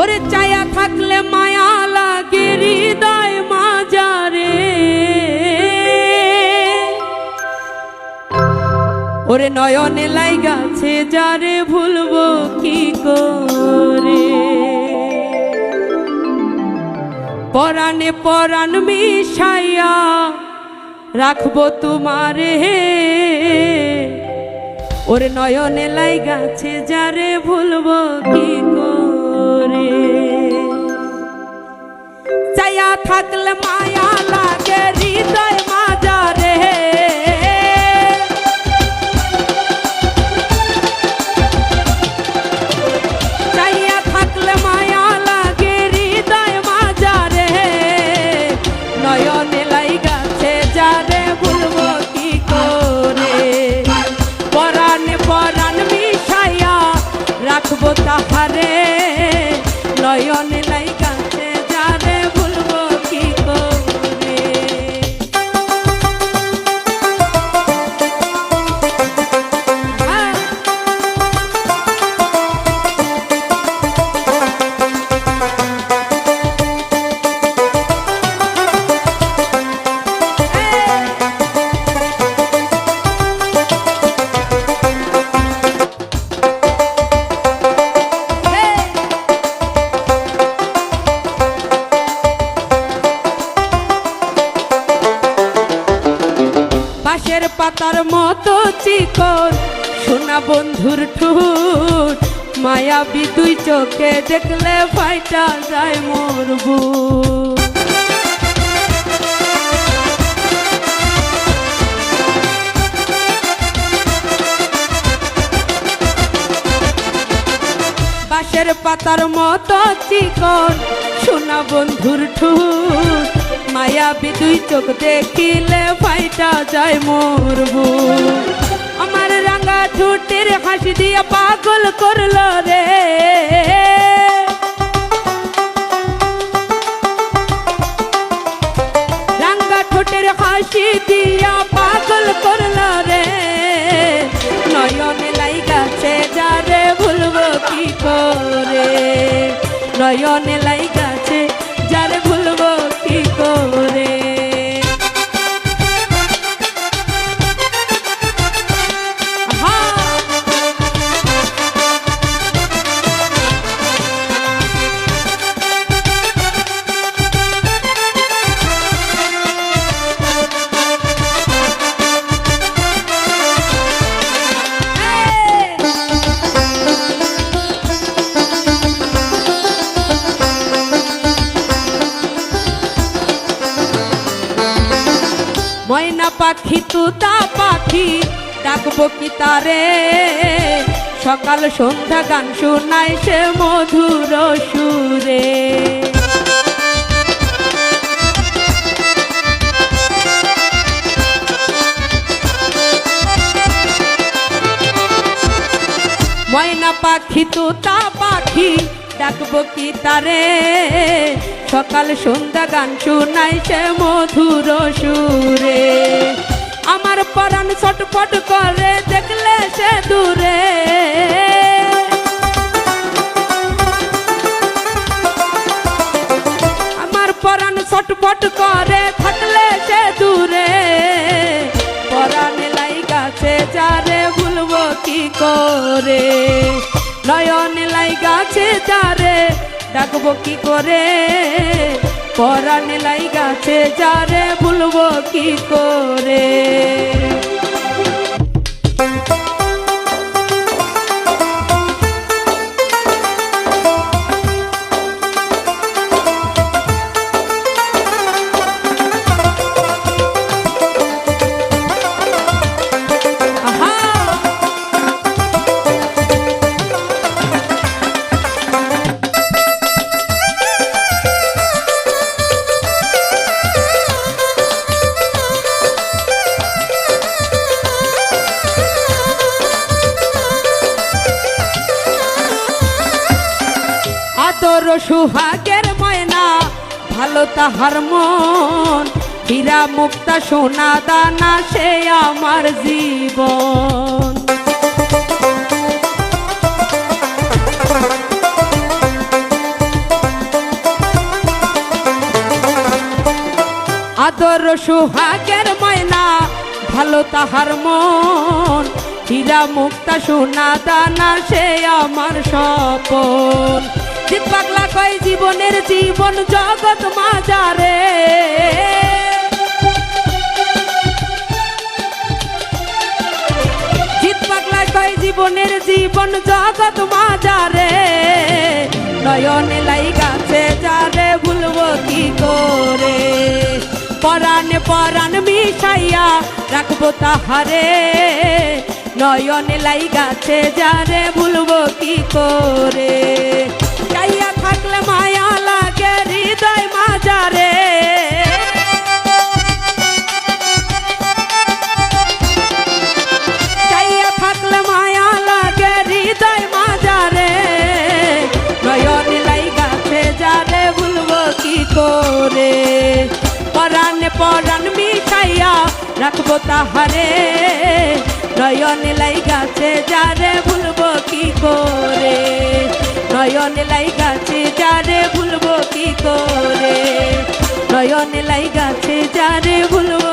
ওরে চায়া থাকলে মায়া লাগে, হৃদয় মাজারে। ওরে নয়নে লাই গাছে, যারে ভুলবো কি করে? পরাণে পরাণ মিশাইয়া রাখব তোমারে। ওরে নয়নে লাই গাছে, যারে ভুলবো কি করে? চায়া থাকলে মায়া লাগে, হৃদয় মাজারে চাইয়া থাকলে মায়া লাগে, হৃদয় মাজারে নয়নে লাই গাছে যারে ভুলবো কি করে? পরাণ পরাণ মিশাইয়া রাখব তাহারে। নয়নে লাই মতো চিকন। সোনা বন্ধুর ঠুট মায়া বিদুই চোখে দেখলে ফাইটা যায় মরবু। বাঁশের পাতার মতো চিকন, সোনা বন্ধুর ঠুট মায়া বিদুই চোখ দেখিলে ফাইটা যায় মরবু আমার রাঙা ঠোঁটের হাসি দিয়া পাগল করল রে। রাঙ্গা ঠোঁটের হাসি দিয়া পাগল করল রে। নয়নে লাই গাছে যারে ভুলবো কি করে? নয়নে লাই ময়না পাখি, তুতা পাখি, ডাকবো কি তারে? সকাল সন্ধ্যা গান শোনায় সে মধুর সুরে। ময়না পাখি, তোতা পাখি, ডাকবো কি তারে? সকাল সন্ধ্যা গান শোনাই সে মধুর সুরে। আমার পরাণ ছটফট করে দেখলে সে দূরে। আমার পরাণ ছটফট করে থাকলে সে দূরে। পরাণ লাই গাছে যারে ভুলবো কি করে? নয়ন লাই গাছে যারে ডাকবো কি করে? পরাণ লাই গাছে যারে ভুলবো কি করে? তোর সুহাগের ময়না, ভালো তাহার মন। হীরা মুক্তা সোনা দানা, সে আমার জীবন। আদর সুহাগের ময়না, ভালো তাহার মন। হীরা মুক্তা সোনা দানা, সে আমার সপন জিত পাগলা কয় জীবনের জীবন জগৎ মাজারে। জীবনের জীবন জগৎ মাজারে। নয়নে লাই গাছে যারে ভুলবো কি করে? পরাণে পরাণ মিশাইয়া রাখব তাহারে। নয়নে লাই গাছে যারে ভুলবো কি করে? রাখব তাহারে। নয়ন লাই গাছে যারে ভুলবো কি করে? নয়ন লাই গাছে যারে ভুলবো কি করে? নয়ন লাই গাছে যারে ভুলবো